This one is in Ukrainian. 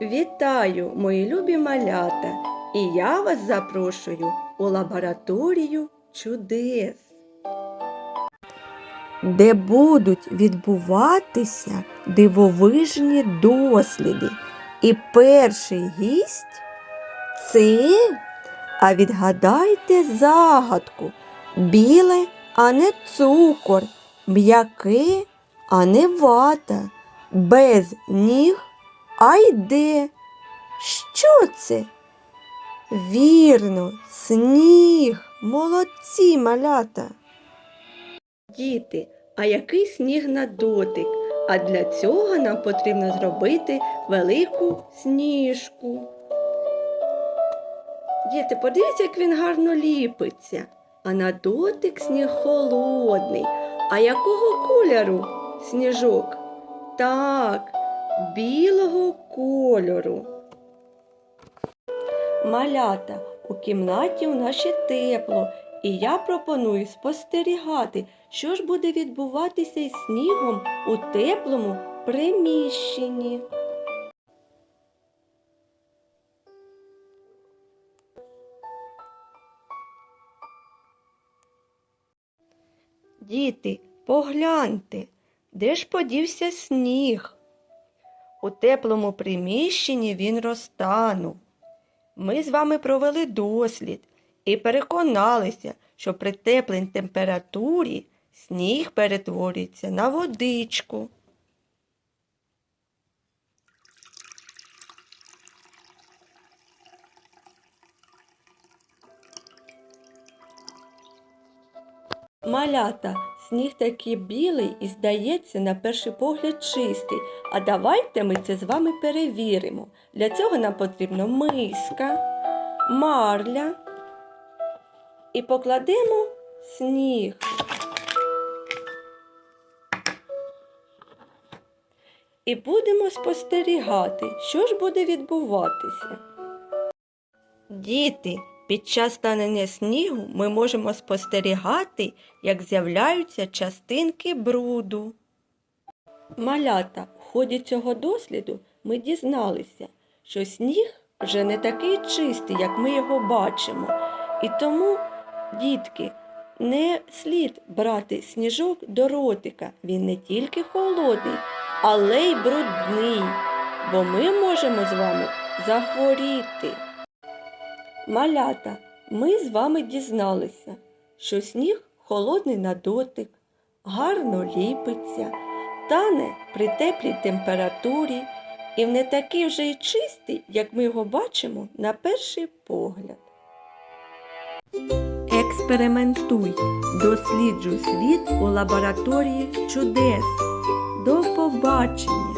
Вітаю, мої любі малята! І я вас запрошую у лабораторію чудес, де будуть відбуватися дивовижні досліди. І перший гість це, а відгадайте загадку, біле, а не цукор, м'яке, а не вата, без ніг, а йде. Що це? Вірно, сніг, молодці малята. Діти, а який сніг на дотик? А для цього нам потрібно зробити велику сніжку. Діти, подивіться, як він гарно ліпиться. А на дотик сніг холодний. А якого кольору сніжок? Так, білого кольору. Малята, у кімнаті у нас ще тепло, і я пропоную спостерігати, що ж буде відбуватися із снігом у теплому приміщенні. Діти, погляньте, де ж подівся сніг? У теплому приміщенні він розтанув. Ми з вами провели дослід і переконалися, що при теплій температурі сніг перетворюється на водичку. Малята, сніг такий білий і здається на перший погляд чистий. А давайте ми це з вами перевіримо. Для цього нам потрібно миска, марля і покладемо сніг. І будемо спостерігати, що ж буде відбуватися. Діти, під час танення снігу ми можемо спостерігати, як з'являються частинки бруду. Малята, в ході цього досліду ми дізналися, що сніг вже не такий чистий, як ми його бачимо. І тому, дітки, не слід брати сніжок до ротика. Він не тільки холодний, але й брудний, бо ми можемо з вами захворіти. Малята, ми з вами дізналися, що сніг холодний на дотик, гарно ліпиться, тане при теплій температурі і не такий вже й чистий, як ми його бачимо на перший погляд. Експериментуй, досліджуй світ у лабораторії чудес. До побачення!